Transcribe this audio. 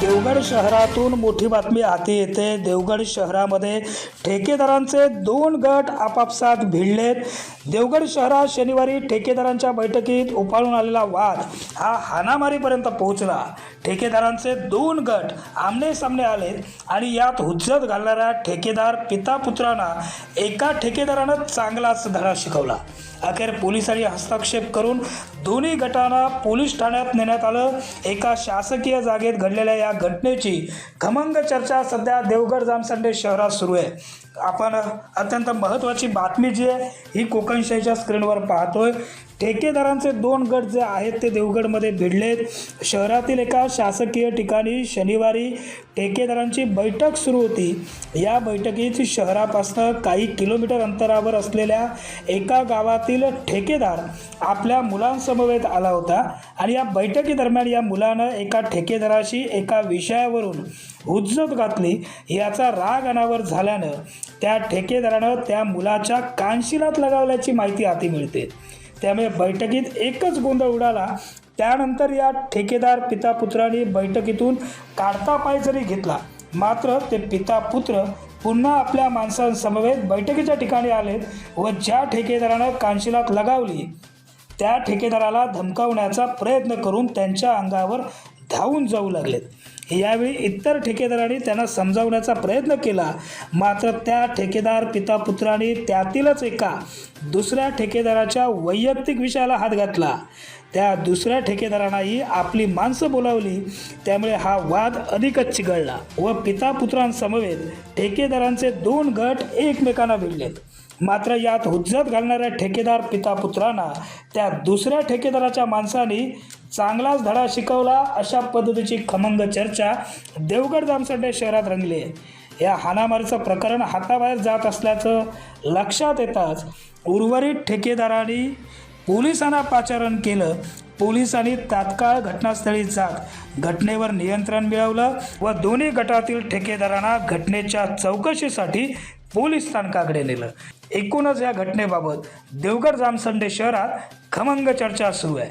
देवगड शहरातून मोठी बातमी हाती येते. देवगड शहरामध्ये ठेकेदारांचे दोन गट आपापसात भिडलेत. देवगड शहरात शनिवारी ठेकेदारांच्या बैठकीत उफाळून आलेला वाद हा हाणामारीपर्यंत पोहोचला. ठेकेदारांचे दोन गट आमने सामने आलेत आणि यात हुज्जत घालणाऱ्या ठेकेदार पिता पुत्रांना एका ठेकेदारानं चांगलाच धडा शिकवला. अखेर पोलिसांनी हस्तक्षेप करून दोन्ही गटांना पोलीस ठाण्यात नेण्यात आलं. एका शासकीय जागेत घडलेल्या या घटनेची खमंग चर्चा सध्या देवगड जामसंडे शहरात सुरू आहे. आपण अत्यंत महत्त्वाची बातमी जी आहे ही कोकणशाहीच्या स्क्रीनवर पाहतोय. ठेकेदारांचे दोन गट जे आहेत ते देवगडमध्ये भिडलेत शहरातील एका शासकीय ठिकाणी शनिवारी ठेकेदारांची बैठक सुरू होती. या बैठकीत शहरापासून काही किलोमीटर अंतरावर असलेल्या एका गावातील ठेकेदार आपल्या मुलांसमवेत आला होता आणि या बैठकीदरम्यान या मुलानं एका ठेकेदाराशी एका विषयावरून हुज्जत घातली. याचा राग अनावर झाल्यानं त्या ठेकेदारानं त्या मुलाच्या कानशिलात लगावल्याची माहिती हाती मिळते. त्यामुळे बैठकीत एकच गोंधळ उडाला. त्यानंतर या ठेकेदार पिता पुत्रांनी बैठकीतून काढता पाय जरी घेतला मात्र ते पिता पुत्र पुन्हा आपल्या माणसांसमवेत बैठकीच्या ठिकाणी आलेत व ज्या ठेकेदारानं कानशिलात लगावली त्या ठेकेदाराला धमकावण्याचा प्रयत्न करून त्यांच्या अंगावर धावून जाऊ लागलेत. यावेळी इतर ठेकेदारांनी त्यांना समजावण्याचा प्रयत्न केला. मात्र त्या ठेकेदार पिता पुत्राने त्यातीलच एका दुसऱ्या ठेकेदाराच्या वैयक्तिक विषयाला हात घातला. त्या दुसऱ्या ठेकेदारांनाही आपली माणसं बोलावली. त्यामुळे हा वाद अधिकच चिघळला व पिता पुत्रांसमवेत ठेकेदारांचे दोन गट एकमेकांना भिडलेत मात्र यात हुज्जत घालणाऱ्या ठेकेदार पिता पुत्रांना त्या दुसऱ्या ठेकेदाराच्या माणसांनी चांगलाच धडा शिकवला अशा पद्धतीची खमंग चर्चा देवगड जामसंडे शहरात रंगली आहे. या हाणामारीचं प्रकरण हाताबाहेर जात असल्याचं लक्षात येताच उर्वरित ठेकेदारांनी पोलिसांना पाचारण केलं. पोलिसांनी तात्काळ घटनास्थळी जात घटनेवर नियंत्रण मिळवलं व दोन्ही गटातील ठेकेदारांना घटनेच्या चौकशीसाठी पोलीस स्थानकाकडे नेलं. एकूणच या घटनेबाबत देवगड जामसंडे शहरात खमंग चर्चा सुरू आहे.